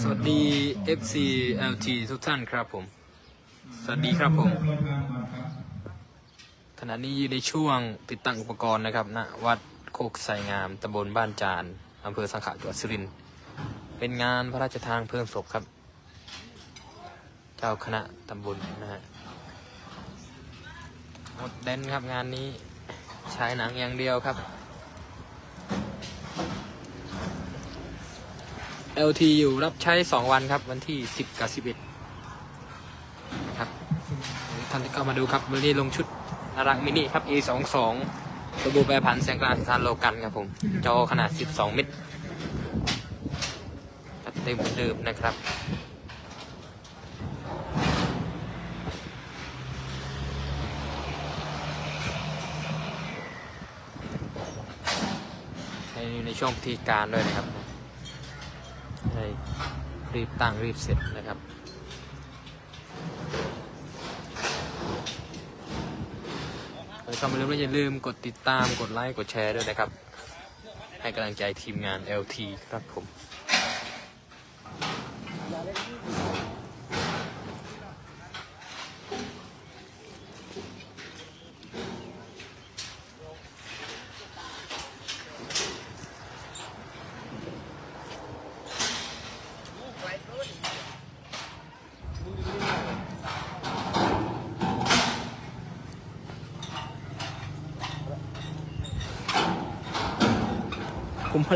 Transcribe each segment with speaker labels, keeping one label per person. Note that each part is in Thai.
Speaker 1: สวัสดี FC LT ทุกท่านครับผม สวัสดีครับผม ขณะนี้อยู่ในช่วงติดตั้งอุปกรณ์นะครับณวัดโคกไสงามตำบลบ้านจานอำเภอสังขะจังหวัดสุรินทร์เป็นงานพระราชทานเพลิงศพครับ เจ้าคณะตำบลนะฮะหมดเด่นครับงานนี้ใช้หนังอย่างเดียวครับ LT อยู่รับใช้ 2 วันครับ วันที่ 10 กับ 11 ครับท่านก็มาดูครับวันนี้ลงชุดนารักมินิครับ A22 ระบบแปรผันแสงกลางสถานโลกันครับผม จอขนาด 12 เมตรจัดเต็มเหมือนเดิมนะครับในในช่วงพิธีการด้วยนะครับ รีบตั้งรีบเสร็จนะครับ ก็ไม่ลืมอย่าลืมกดติดตามกดไลค์กดแชร์ด้วยนะครับ ให้กำลังใจทีมงาน LT ครับผม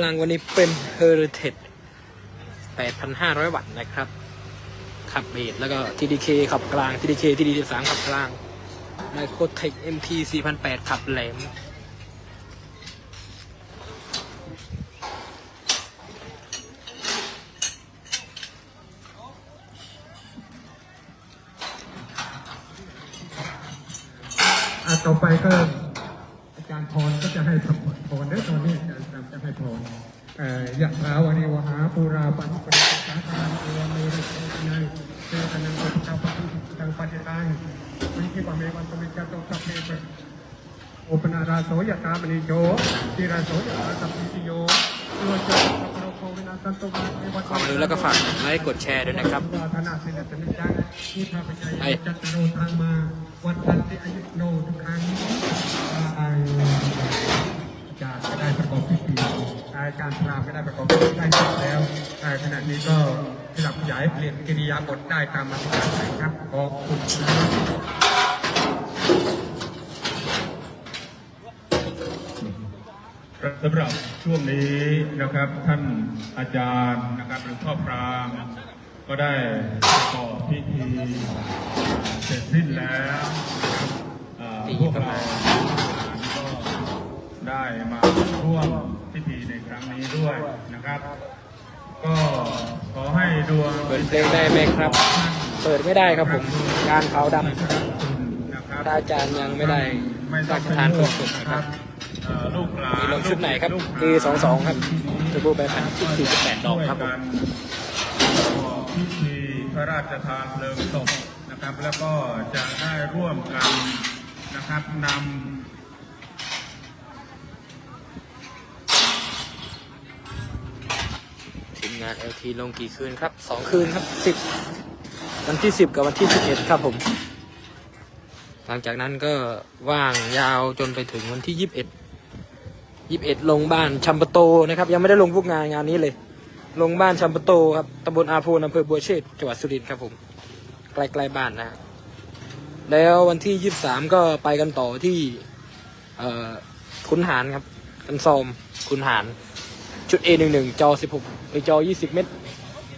Speaker 1: ลังวันนี้เป็น Heritage 8,500 วัตต์นะครับ ขับเบสแล้วก็ TDK ขับกลาง TDK TD13 ขับกลาง Microtech MT 4008 ขับแหลม
Speaker 2: อะต่อไปก็อาจารย์พรก็จะให้พรเด้อตอนนี้อาจารย์จะให้พร ยะถาวานิวหาปูราปันปริสาคาเอวเมริโกนัยเจตนังปฏิจาปฏิตังปฏิตังวิคิปะเมวันตมิจตุสัพเพปะโอปนาราโสยตามณีโยติราโสยตาสัพพิติโยตัวเจ้าสัพพะโรโควินาสันตุมาเอวัต
Speaker 1: เข้ามาดูแล้วก็ฝากไลค์กดแชร์ด้วยนะครับ
Speaker 2: ปรานาสิ่งใดจะมีจังที่พาไปใจ
Speaker 1: ไอ้
Speaker 2: จัตโรทางมา วัดทันติอายุโนทุกครั้ง อาจารพรามก็ได้ประกอบพิธีได้เสร็จแล้วอ่ขณะนี้ก็ที่หลับใหญ่เปลี่ยนกิริยาบทได้ตามมาตรฐานครับขอบคุณครับสำหรับช่วงนี้นะครับท่านอาจารย์นะครับหรือพ่อพรามก็ได้ประกอบพิธีเสร็จสิ้นแล้วพวกเราก็ได้มาร่วม พิธีในครั้งนี้ด้วยนะครับ ก็ขอให้ดวง
Speaker 1: เปิดเพลงได้ไหมครับ เปิดไม่ได้ครับผมงานขาวดำ
Speaker 2: นะครับ
Speaker 1: ถ้าอาจารย์ยังไม่ได้
Speaker 2: ไม่ต้
Speaker 1: รา
Speaker 2: อง
Speaker 1: ช
Speaker 2: เป็น
Speaker 1: ทาน
Speaker 2: ห่
Speaker 1: เพลิ
Speaker 2: ว
Speaker 1: ง
Speaker 2: ง
Speaker 1: ศพ
Speaker 2: นะ
Speaker 1: นะ
Speaker 2: ค
Speaker 1: ค
Speaker 2: รั
Speaker 1: รั
Speaker 2: บบเอ่อลูกหลาน
Speaker 1: มีลงชุดไหนครับ
Speaker 2: ลูกหลาน
Speaker 1: A22 ครับเทอร์โบแปรผันชุด48ดอกครับผม
Speaker 2: ช่วยกันประกอบพิธีพระราชทานเพลิงศพนะครับ แล้วก็จะได้ร่วมกันนะครับน
Speaker 1: ทีมงาน LT ลงกี่คืนครับ2คืนครับ10วันที่10กับวันที่11ครับผม หลังจากนั้นก็ว่างยาวจนไปถึงวันที่21 21ลงบ้านชัมปะโตนะครับ ยังไม่ได้ลงพวกงานงานนี้เลย ลงบ้านชัมปะโตครับตำบลอาโพนอำเภอบัวเชษจังหวัดสุรินทร์ครับผมใกล้ๆบ้านนะแล้ววันที่23ก็ไปกันต่อที่ เอ่อคุนหารครับ กันซอมคุนหาร ชุด A11 จอ 16ไปจอ 20 เมตร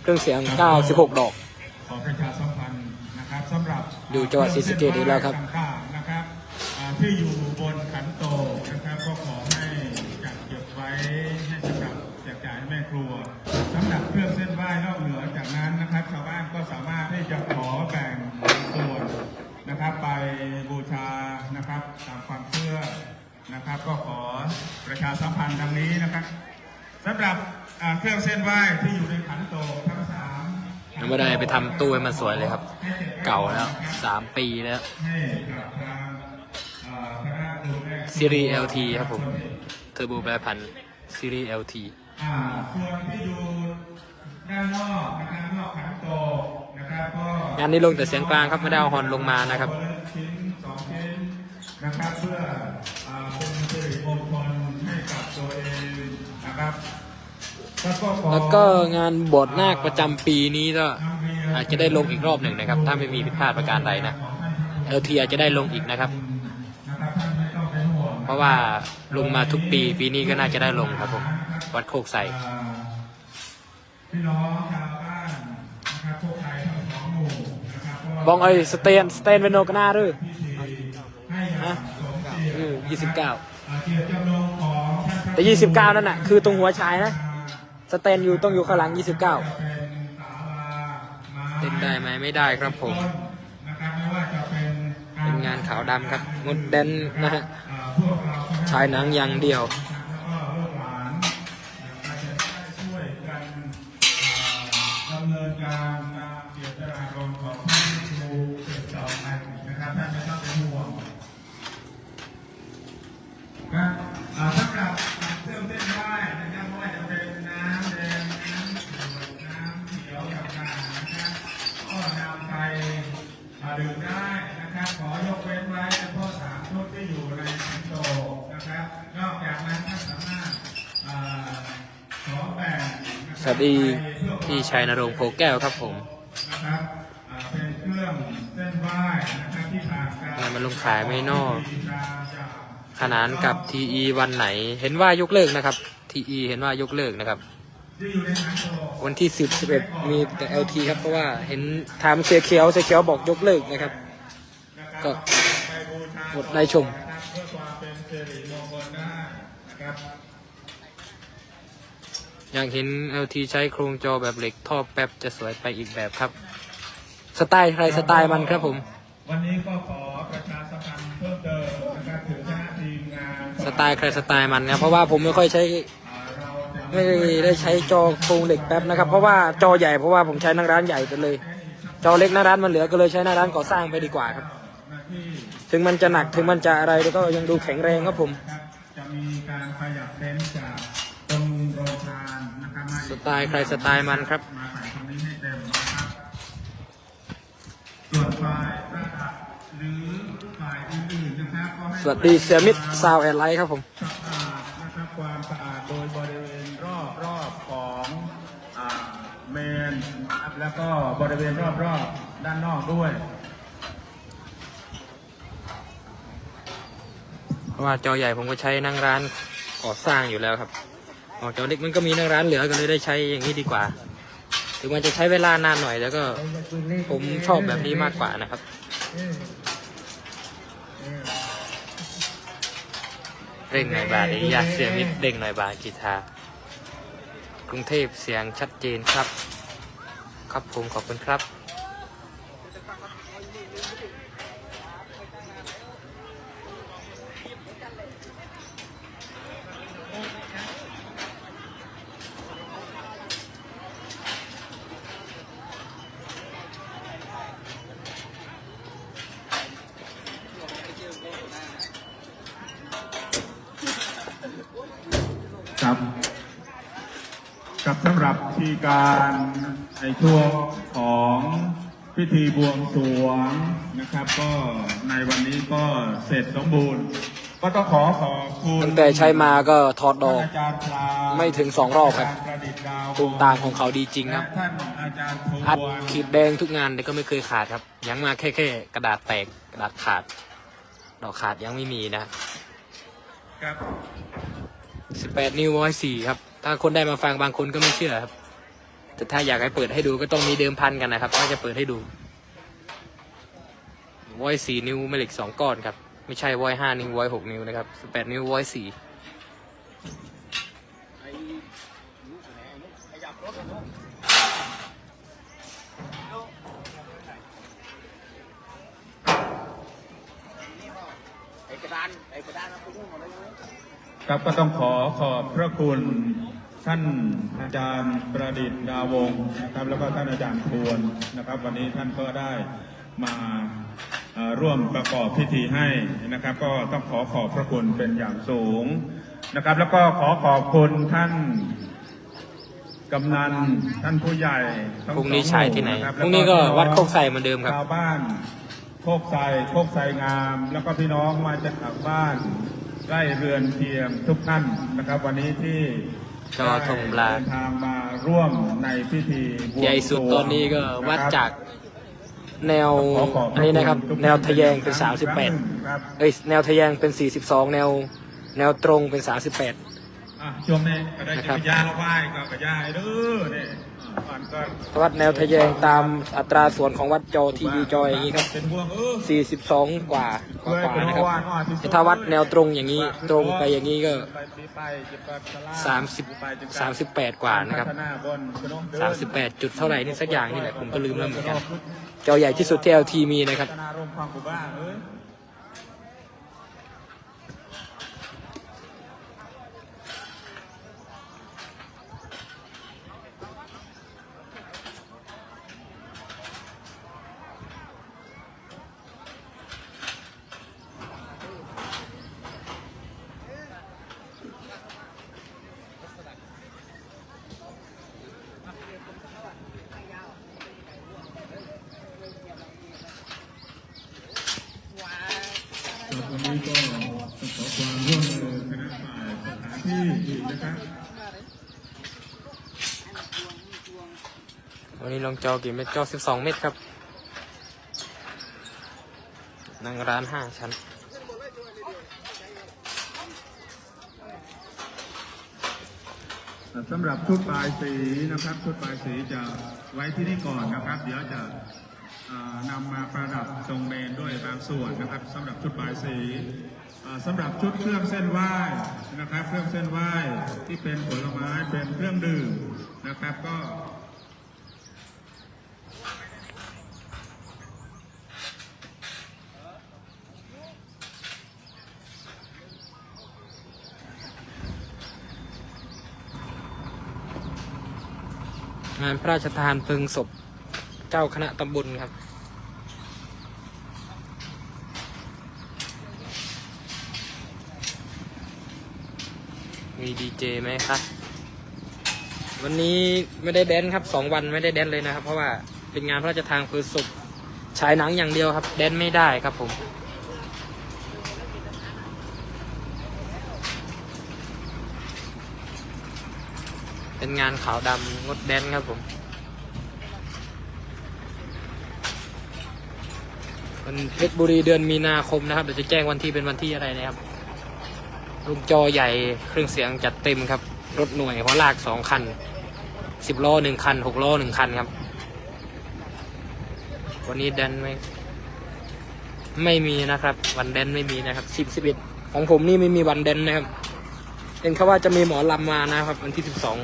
Speaker 1: เครื่องเสียง96ดอกำ
Speaker 2: ขอประชาสัมพันธ์นะครับสำหรับ
Speaker 1: อยู่จังหวัดศรีสะเกษอีกแล้วครับ
Speaker 2: ต่างๆนะครับอ่าที่อยู่บนขันโตนะครับก็ขอให้จัดเก็บไว้ให้สำหรับแจกจ่ายให้แม่ครัวสำหรับเครื่องเส้นไหว้นอกเหนือจากนั้นนะครับ ชาวบ้านก็สามารถที่จะขอแบ่งส่วนนะครับ ไปบูชานะครับตามความเชื่อนะครับ ก็ขอประชาสัมพันธ์ดังนี้นะครับ สำหรับอ่าเครื่องเส้นไหว้ที่อยู่ในขันโตทั้งสาม
Speaker 1: ยังไม่ได้ไปทำตู้ให้มันสวยเลยครับ เก่าแล้ว3ปีแล้ว
Speaker 2: ให้กับทางอ่าคณะครูแม่
Speaker 1: ซีรีส์ LT ครับผมเทอร์โบแปรพันซีรีส์ LT
Speaker 2: อ่าส่วนที่อยู่ด้านนอกนะครับนอกขันโตกนะครับก็
Speaker 1: งานนี้ลงแต่เสียงกลางครับไม่ได้เอาฮอนลงมานะครับ
Speaker 2: นละชิ้นสองชิ้นนะครับเพื่ออ่าเป็นสิริมงคลให้กับตัวเองนะ ครับแล้วก็ขอ
Speaker 1: แล้วก็งานบวชนาคประจำปีนี้ก็อาจจะได้ลงอีกรอบหนึ่งนะครับ ถ้าไม่มีผิดพลาดประการใดนะเอลทีอาจจะได้ลงอีกนะครับ
Speaker 2: นะครับท่านไม่ต้องเป็นห่วง
Speaker 1: เพราะว่าลงมาทุกปีปีนี้ก็น่าจะได้ลงครับผมวัดโคกใส
Speaker 2: อ่าพี่น้องชาวบ้านนะครับพวกไทยทั้งสองหมู่นะครับก็
Speaker 1: บองไอ้สเตนสเตนเวนโนกนาหรือ
Speaker 2: พิธีให้อย่างสมเกียรติ
Speaker 1: อืมยี่สิบเก้า แต่ยี่สิบเก้านั่นน่ะคือตรงหัวชายนะสเตนอยู่ต้องอยู่ข้างหลังยี่สิบเก้า
Speaker 2: เป็นศาลาไม้
Speaker 1: เต้นได้ไหมไม่ได้ครับผม
Speaker 2: ไม่ว่าจะเป็น
Speaker 1: งานขาวดำครับงดแดนนะฮะ
Speaker 2: อ่า
Speaker 1: ยหนังอย่างเดียว
Speaker 2: แล้วก็ลูกหลารับจะได้ช่วยนอ่าดำเนินการตามเจตนารมณ์ของท่านครูสืบต่อไปนะครับท่านไม่ต้องเป็นห่วงครับอ่าสำหรับเครื่องเส้นไหว้นะครับไม่ว่าจะเป็นน้ำแดงน้ำเขียวน้ำเขียวต่างๆนะครับก็นำไปอ่าดื่มได้นะครับ ขอยกเว้นไว้เฉพาะสามชุดที่อยู่ในสิงโตนะครับ นอกจากนั้นท่านสามารถอ่าขอแบ่งนะครับ
Speaker 1: สวัส ดีพี่ชัยนรงค์โพแก้วครับผม
Speaker 2: นะครับอ่าเป็นเครื่องเส้นไหว้นะครับที่ผ่านการ
Speaker 1: งานมันลงขายไม่นอก
Speaker 2: พิธีการจาก
Speaker 1: ขนานกับ TE วันไหน เห็นว่ายกเลิกนะครับ TE เห็นว่ายกเลิกนะครับ
Speaker 2: ที่อยู่ในขันโต
Speaker 1: วันที่10 11มีแต่ LT ครับเพราะว่าเห็นทามเสียเขียวเสียเขียวบอกยกเลิกนะครับ ก็
Speaker 2: ไปบูชาก
Speaker 1: ดไลค์ชม
Speaker 2: นะครับเพื่อความเป็นสิริมงคลได้นะครับ
Speaker 1: อยากเห็น LT ใช้โครงจอแบบเหล็กท่อแป๊บจะสวยไปอีกแบบครับ สไตล์ใครสไตล์มันครับผม
Speaker 2: วันนี้ก็ขอประชาสัมพันธ์เพิ่มเติมนะครับถึงคณะทีมงาน
Speaker 1: สไตล์ใครสไตล์มันครับเพราะว่าผมไม่ค่อยใช้
Speaker 2: อ่าเราจะ
Speaker 1: ไม่ได้ใช้จอโครงเหล็กแป๊บนะครับ เพราะว่าจอใหญ่เพราะว่าผมใช้นั่งร้านใหญ่ไปเลย จอเล็กหน้าร้านมันเหลือก็เลยใช้หน้าร้านก่อสร้างไปดีกว่าครับ
Speaker 2: หน้าที่
Speaker 1: ถึงมันจะหนักถึงมันจะอะไรแต่ก็ยังดูแข็งแรงครับผม
Speaker 2: ครับจะมีการขยับเต็นท์จาก
Speaker 1: สไตล์ใครสไตล์มันครับ
Speaker 2: มาใส่ตรงนี้ให้เต็มนะครับส่วนฝ่ายประดับหรือฝ่ายอื่นๆนะครับก็ให้
Speaker 1: สวัสดีเสียมิตรซาวแอนไลท์ครับผม
Speaker 2: สะอาดนะครับความสะอาดโดยบริเวณรอบรอบของอ่าเมนนะครับแล้วก็บริเวณรอบรอบๆด้านนอกด้วย
Speaker 1: เพราะว่าจอใหญ่ผมก็ใช้นั่งร้านก่อสร้างอยู่แล้วครับ ออกจอเล็กมันก็มีนั่งร้านเหลือก็เลยได้ใช้อย่างนี้ดีกว่า ถึงมันจะใช้เวลานานหน่อยแล้วก็ผมชอบแบบนี้มากกว่านะครับเร่งหน่อยบาทอยากเสียงนิดเร่งหน่อยบาทกีตาร์กรุงเทพเสียงชัดเจนครับ ครับผมขอบคุณครับ
Speaker 2: กับสำหรับที่การในช่วงของพิธีบวงสรวงนะครับ ก็ในวันนี้ก็เสร็จสมบูรณ์ ก็ต้องขอขอบคุณ
Speaker 1: ตั้งแต่ใช้มาก็ถอดดอก
Speaker 2: อาจารย์พลา
Speaker 1: ไม่ถึงสองรอบครับา
Speaker 2: จาย์ประดิษฐ์ดาว
Speaker 1: ตูมตามของเขาดีจริงครับ
Speaker 2: และท่านอาจารย์พ
Speaker 1: อัด
Speaker 2: วน
Speaker 1: ขีดแดงทุกงานแต่ก็ไม่เคยขาดครับ ยังมาแค่แค่กระดาษแตกกระดาษขาด ดอกขาดยังไม่มีนะ
Speaker 2: ครับ
Speaker 1: 18 นิ้วร้อยสี่ครับ ถ้าคนได้มาฟังบางคนก็ไม่เชื่อครับ แต่ถ้าอยากให้เปิดให้ดูก็ต้องมีเดิมพันกันนะครับว่าจะเปิดให้ดูวอยสี่นิ้วแม่เหล็กสองก้อนครับ ไม่ใช่วอยห้านิ้ววอยหกนิ้วนะครับ18นิ้ววอยสี่
Speaker 2: ครั บก็ต้องขอขอบพระคุณท่านอาจารย์ประดิษฐ์ดาวงศ์นะครับแล้วก็ท่านอาจารย์พวนนะครับ วันนี้ท่านก็ได้มาเอ่อร่วมประกอบพิธีให้นะครับ ก็ต้องขอขอบพระคุณเป็นอย่างสูงนะครับ แล้วก็ขอขอบคุณท่านกำนันท่านผู้ใหญ่ทั้
Speaker 1: พรุ่งนี้ใช้ที่ไหนะ
Speaker 2: คบ
Speaker 1: พรุ่งนี้ก็
Speaker 2: แล้ว
Speaker 1: วัดโคกไซเหมือนเดิมครับ
Speaker 2: ชาวบ้านโคกไซโคกไซงาม แล้วก็พี่น้องมาจากทางบ้าน ใกล้เรือนเทียมทุกท่านนะครับ วันนี้ที่
Speaker 1: จอธงลา
Speaker 2: เดินทางมาร่วมในพิธีบวง
Speaker 1: ใหญ่สุด
Speaker 2: สรวง
Speaker 1: ตอนนี้ก็วัด
Speaker 2: นะครับ
Speaker 1: จากแนว
Speaker 2: ขอขอบพ
Speaker 1: อันนี้นะครับ
Speaker 2: ทุก
Speaker 1: แนวทะแยงเป็น
Speaker 2: ครั้งหนึ่งครับ
Speaker 1: 38เอ้ยแนวทะแยงเป็น 42 แนว แนวตรงเป็น 38
Speaker 2: อะช่วงนี้ก็ได้
Speaker 1: นะ
Speaker 2: กิ
Speaker 1: ครับ
Speaker 2: นยาละไหว้กับกระยาเด้อเนี่ย
Speaker 1: วัดแนวทะแยงตามอัตราส่วนของวัดจอทีวีจอยอย่างนี้ครับ
Speaker 2: เป็นห่วงเออ
Speaker 1: 42 กว่ากว่ากว่านะครับแต่ถ้าวัดแนวตรงอย่างนี้ตรงไปอย่างนี้ก็ 30 38 กว่านะครับ 38 จุดเท่าไหร่นี่สักอย่างนี่แหละผมก็ลืมแล้วเหมือนกันจอใหญ่ที่สุดที่ LT มีนะครับ
Speaker 2: พัฒนารมณ์ความหมู่บ้านเอ้ยครับวันนี้ก็ต้องขอความร่วมมือคณะฝ่ายสถานที่อีก นะครับ
Speaker 1: วันนี้ลองจอกี่เมตรจอ12เมตรครับนั่งร้าน5ชั้น
Speaker 2: สำหรับชุดปลายสีนะครับชุดปลายสีจะไว้ที่นี่ก่อนนะครับ เดี๋ยวจะนำมาประดับตรงเมนด้วยบางส่วนนะครับสำหรับชุดปลายสี สำหรับชุดเครื่องเส้นไหว้นะครับ เครื่องเส้นไหว้ที่เป็นผลไม้เป็นเครื่องดื่มนะครับก็
Speaker 1: งานพระราชทานเพลิงศพเจ้าคณะตำบลครับ มีดีเจไหมครับวันนี้ไม่ได้แดนครับสองวันไม่ได้แดนเลยนะครับ เพราะว่าเป็นงานพระราชทานเพลิงศพฉายหนังอย่างเดียวครับ แดนไม่ได้ครับผมเป็นงานขาวดำงดแดนครับผม วันเพชรบุรีเดือนมีนาคมนะครับเดี๋ยวจะแจ้งวันที่เป็นวันที่อะไรนะครับ ลูกจอใหญ่เครื่องเสียงจัดเต็มครับ รถหน่วยหัวลากสองคันสิบล้อหนึ่งคันหกล้อหนึ่งคันครับ วันนี้แดนไม่ไม่มีนะครับ วันแดนไม่มีนะครับสิบสิบเอ็ดของผมนี่ไม่มีวันแดนนะครับ เห็นเขาว่าจะมีหมอลำมานะครับ วันที่สิบสอง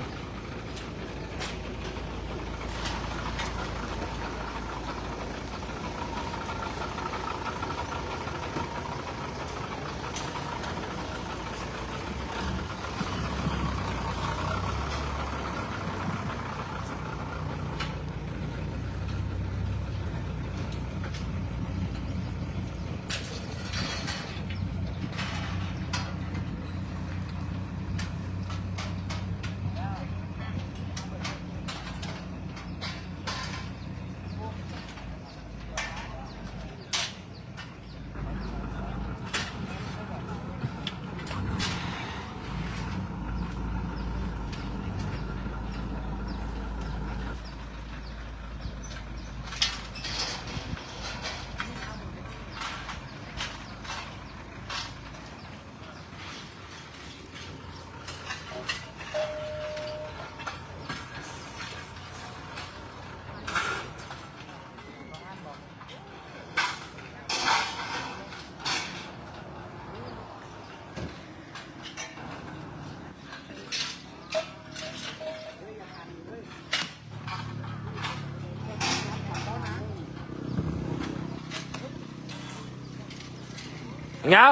Speaker 1: เงา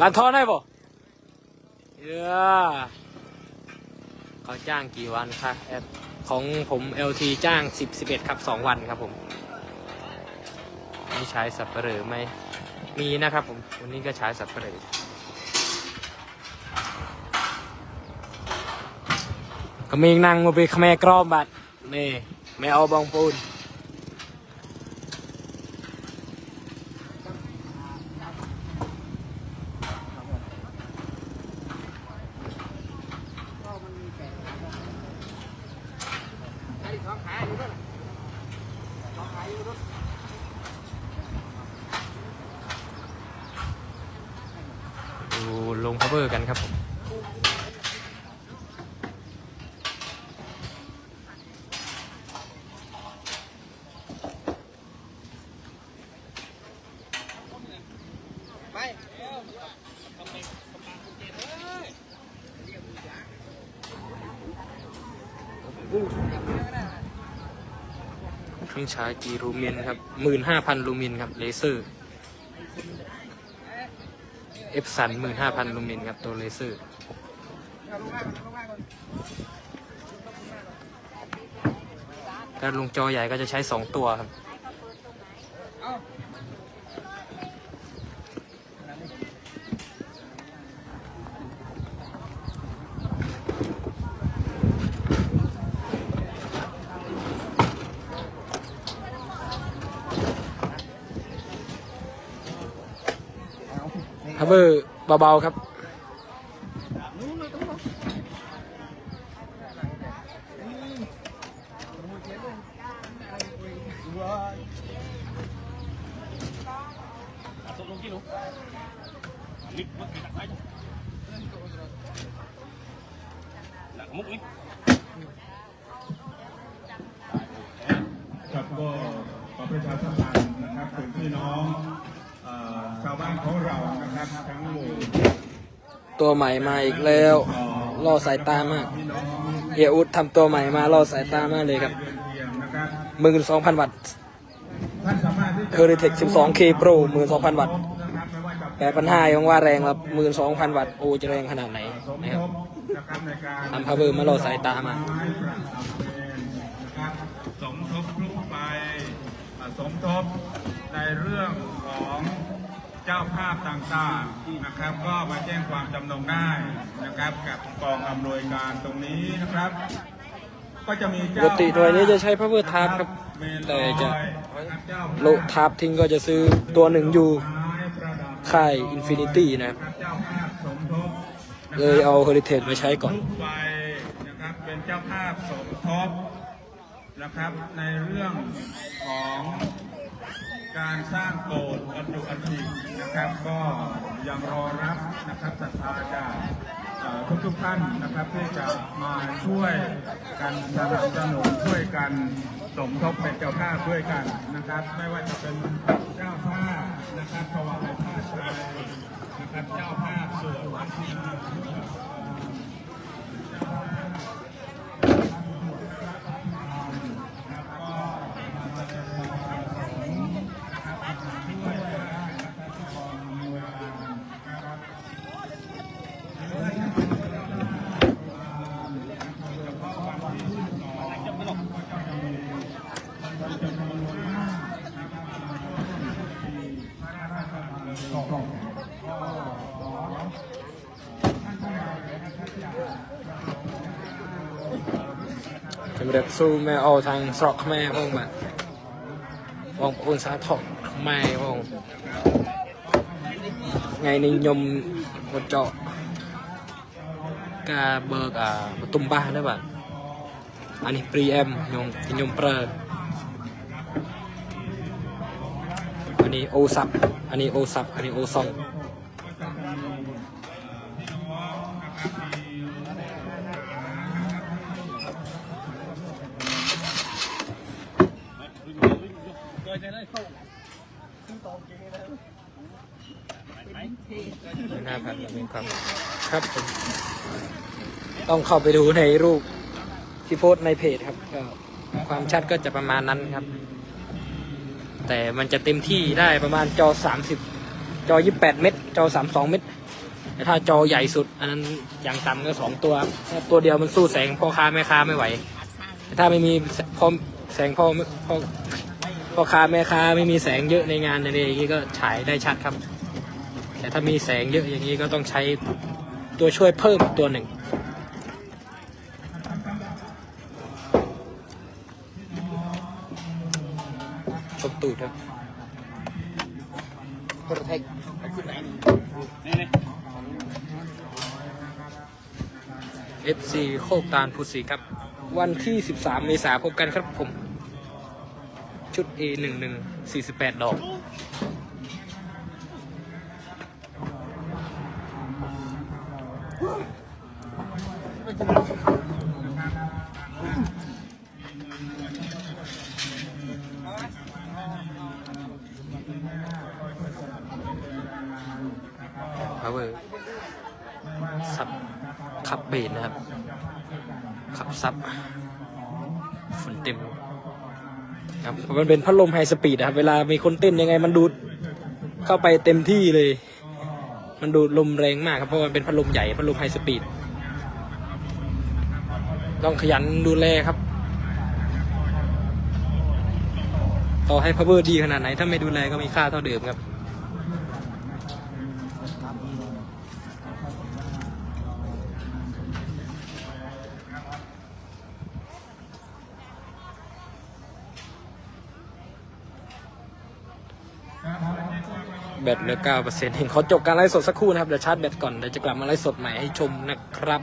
Speaker 1: ร้านทอนให้บ่เยอะเขาจ้างกี่วันคะแอดของผม LT จ้าง 10 11 ครับ 2 วันครับผมมีใช้สับเปลือไหมมีนะครับผม วันนี้ก็ใช้สับเปลือก็มีนั่งมาไปขแมกรอบบัดนี่ไม่เอาบองปูนดูลง พาวเวอร์กันครับผมเครื่องฉายกี่ลูมินครับหมื่นห้าพันลูมินครับเลเซอร์ เอฟซันหมื่นห้าพันลูมินครับ ตัวเลเซอร์ถ้าลงจอใหญ่ก็จะใช้สองตัวครับ เบอร์เบาๆครับ
Speaker 2: ครับก็ขอประชาสัมพันธ์นะครับถึงพี่น้องาวบ้านของเรานะครับทั้งหมู่
Speaker 1: ตัวใหม่มาอีกแล้วล่อสายตามาก
Speaker 2: พี่น้อง
Speaker 1: เฮียอุดทำตัวใหม่มาล่อสายตามากเลยครับ
Speaker 2: เดือนเทียมนะครับ
Speaker 1: หมื่นสองพันวัตต์
Speaker 2: ท่านสามารถที่จะ
Speaker 1: Heritek 12K Pro 12,000วัตต์
Speaker 2: นะครับไม่ว่าจะ
Speaker 1: แปดพันห้ายังว่าแรงครับหมื่นสองพันวัตต์โอ้จะแรงขนาดไหน
Speaker 2: สม
Speaker 1: นะ
Speaker 2: ท
Speaker 1: ครับ
Speaker 2: บนะครับในการ
Speaker 1: ทำ power มาล่อสายตามา
Speaker 2: ไประดับเป็นนะครับสมทบลูกไปอ่าสมทบในเรื่องของ เจ้าภาพต่างๆนะครับ ก็มาแจ้งความจำนงได้นะครับ กับกองอำนวยการตรงนี้นะครับ ก็จะมี
Speaker 1: ป
Speaker 2: เจ้าก
Speaker 1: ติหน่วยนี้จะใช้ power tab ครับ
Speaker 2: เมน
Speaker 1: แต่จะ
Speaker 2: ลอยนะครับเจ้าภาพ
Speaker 1: โลทับทิ้งก็จะซื้อตัวหนึ่งอยู่
Speaker 2: ไม้ประดับ
Speaker 1: ค่าย Infinity นะครับ
Speaker 2: เจ้าภาพสมทบนะครับ
Speaker 1: เลยเอา Heritage มาใช้ก่อน
Speaker 2: ลูกไปนะครับเป็นเจ้าภาพสมทบนะครับในเรื่องของ การสร้างโบสถ์บรรจุอัฐินะครับ ก็ยังรอรับนะครับศรัทธาจากทุกทุกท่านนะครับที่จะมาช่วยกันสนับสนุนช่วยกันสมทบเป็นเจ้าภาพด้วยกันนะครับ ไม่ว่าจะเป็นเจ้าภาพนะครับถวายผ้าไตรนะครับเจ้าภาพสวดพระ
Speaker 1: ស៊ូមែអូខាងស្រុកខ្មែរផងបាទបងប្អូនសាធុខ្មែរផងថ្ងៃនេះខ្ញុំមកចော့ការបើកអាបន្ទុំបាសនេះបាទអានេះ 3M ខ្ញុំខ្ញុំប្រើអានេះអូសាប់អានេះអូសាប់អានេះអូសុង ต้องเข้าไปดูในรูปที่โพสในเพจครับก็ความชัดก็จะประมาณนั้นครับ แต่มันจะเต็มที่ได้ประมาณจอ 30 จอ 28 เมตร จอ 32 เมตร แต่ถ้าจอใหญ่สุด อันนั้นอย่างต่ำก็สองตัว ตัวเดียวมันสู้แสงพ่อค้าแม่ค้าไม่ไหว ถ้าไม่มีพอแสงพ่อพ่อพ่อค้าแม่ค้าไม่มีแสงเยอะในงานอะไรอย่างนี้ก็ฉายได้ชัดครับ แต่ถ้ามีแสงเยอะอย่างนี้ก็ต้องใช้ตัวช่วยเพิ่มตัวหนึ่ง ตูดครับโปรเทค FC โคกตาลภูสีครับ วันที่ 13 เมษายนพบกันครับผม ชุด A11 48 ดอก power ซับขับเบนนะครับ ขับซับฝุ่นเต็มครับเพราะ มันเป็นพัดลมไฮสปีดครับเวลามีคนเต้นยังไงมันดูดเข้าไปเต็มที่เลย มันดูดลมแรงมากครับเพราะมันเป็นพัดลมใหญ่พัดลมไฮสปีดต้องขยันดูแลครับ ต่อให้พาวเวอร์ดีขนาดไหนถ้าไม่ดูแลก็มีค่าเท่าเดิมครับ แบตเหลือ9%เห็นเขาจบการไลฟ์สดสักครู่นะครับ เดี๋ยวชาร์จแบตก่อน เดี๋ยวจะกลับมาไลฟ์สดใหม่ให้ชมนะครับ